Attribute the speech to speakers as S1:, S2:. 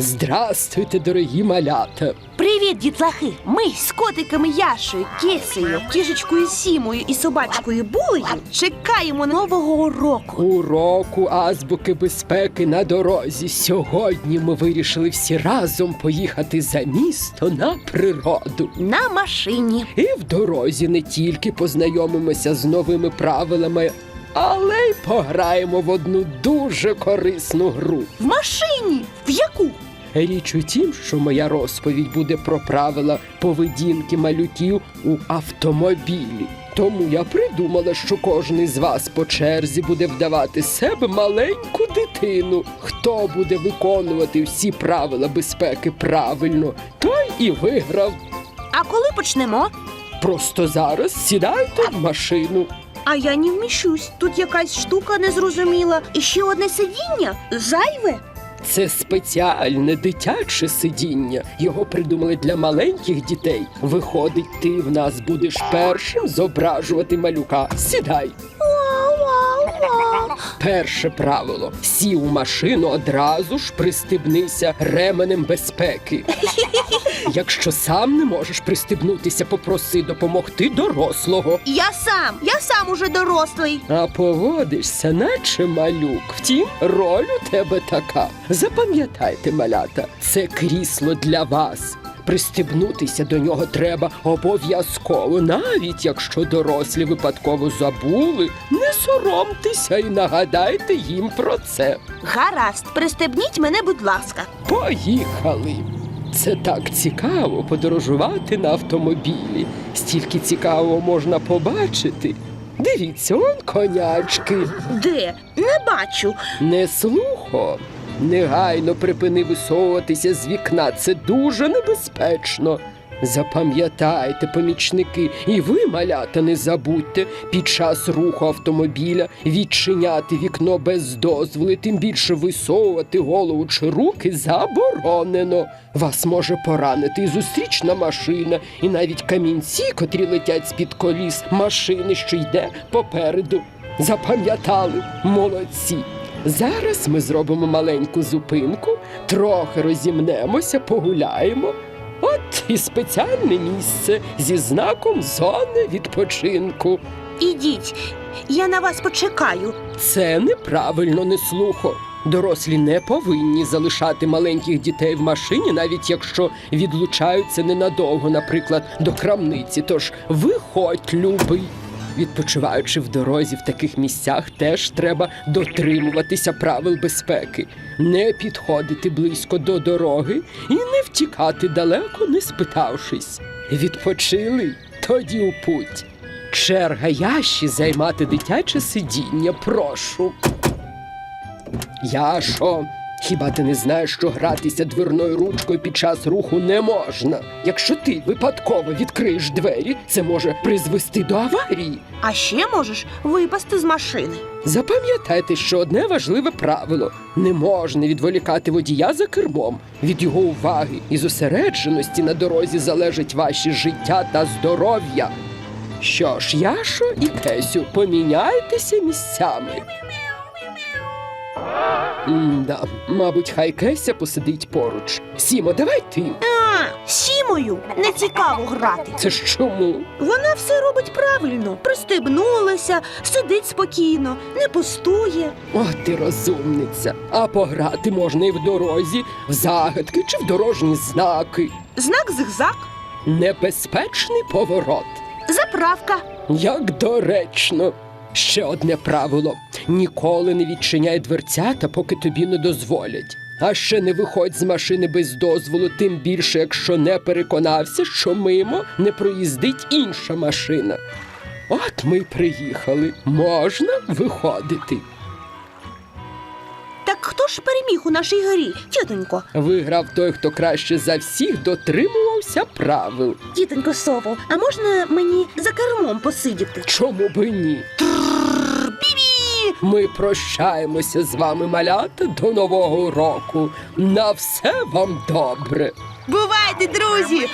S1: Здрастуйте, дорогі малята!
S2: Привіт, дітлахи! Ми з котиками Яшою, Кесею, кішечкою Сімою і собачкою Булею чекаємо нового року.
S1: Уроку азбуки безпеки на дорозі. Сьогодні ми вирішили всі разом поїхати за місто на природу.
S2: На машині.
S1: І в дорозі не тільки познайомимося з новими правилами, але й пограємо в одну дуже корисну гру.
S2: В машині. В яку?
S1: Річ у тім, що моя розповідь буде про правила поведінки малюків у автомобілі. Тому я придумала, що кожен із вас по черзі буде вдавати себе маленьку дитину. Хто буде виконувати всі правила безпеки правильно, той і виграв.
S2: А коли почнемо?
S1: Просто зараз сідайте в машину.
S2: А я не вміщусь. Тут якась штука незрозуміла. І ще одне сидіння зайве.
S1: Це спеціальне дитяче сидіння. Його придумали для маленьких дітей. Виходить, ти в нас будеш першим зображувати малюка. Сідай. Перше правило: сів у машину одразу ж пристебнися ременем безпеки. Якщо сам не можеш пристебнутися, попроси допомогти дорослого.
S2: Я сам, я сам уже дорослий.
S1: А поводишся, наче малюк. Втім, роль у тебе така. Запам'ятайте, малята, це крісло для вас. Пристебнутися до нього треба обов'язково, навіть якщо дорослі випадково забули, не соромтеся і нагадайте їм про це.
S2: Гаразд, пристебніть мене, будь ласка.
S1: Поїхали! Це так цікаво подорожувати на автомобілі. Стільки цікавого можна побачити. Дивіться, он конячки.
S2: Де? Не бачу.
S1: Не слухо. Негайно припини висовуватися з вікна. Це дуже небезпечно. Запам'ятайте, помічники, і ви, малята, не забудьте під час руху автомобіля відчиняти вікно без дозволу, тим більше висовувати голову чи руки заборонено. Вас може поранити і зустрічна машина, і навіть камінці, котрі летять з-під коліс машини, що йде попереду. Запам'ятали, молодці. Зараз ми зробимо маленьку зупинку, трохи розімнемося, погуляємо. От і спеціальне місце зі знаком зони відпочинку.
S2: Ідіть, я на вас почекаю.
S1: Це неправильно не слухо. Дорослі не повинні залишати маленьких дітей в машині, навіть якщо відлучаються ненадовго, наприклад, до крамниці. Тож виходь, любий. Відпочиваючи в дорозі в таких місцях, теж треба дотримуватися правил безпеки, не підходити близько до дороги і не втікати далеко, не спитавшись. Відпочили тоді у путь. Черга ящі займати дитяче сидіння, прошу. Яшо, хіба ти не знаєш, що гратися дверною ручкою під час руху не можна? Якщо ти випадково відкриєш двері, це може призвести до аварії.
S2: А ще можеш випасти з машини.
S1: Запам'ятайте, що одне важливе правило: не можна відволікати водія за кермом. Від його уваги і зосередженості на дорозі залежить ваші життя та здоров'я. Що ж, Яшо і Кесю, поміняйтеся місцями. М-да, мабуть, хай Кеся посидить поруч. Сімо, давай ти.
S2: А, сімою не цікаво грати.
S1: Це ж чому?
S2: Вона все робить правильно. Пристебнулася, сидить спокійно, не пустує.
S1: О, ти розумниця. А пограти можна і в дорозі, в загадки чи в дорожні знаки.
S2: Знак зигзаг,
S1: Небезпечний поворот.
S2: заправка.
S1: Як доречно. Ще одне правило: ніколи не відчиняй дверцята, поки тобі не дозволять. А ще не виходь з машини без дозволу, тим більше, якщо не переконався, що мимо не проїздить інша машина. От ми приїхали. Можна виходити.
S2: Так хто ж переміг у нашій грі, тітонько?
S1: Виграв той, хто краще за всіх дотримувався правил.
S2: Тітонько Сово, а можна мені за кермом посидіти?
S1: Чому би ні? Ми прощаємося з вами, малята, до нового року. На все вам добре.
S2: Бувайте, друзі!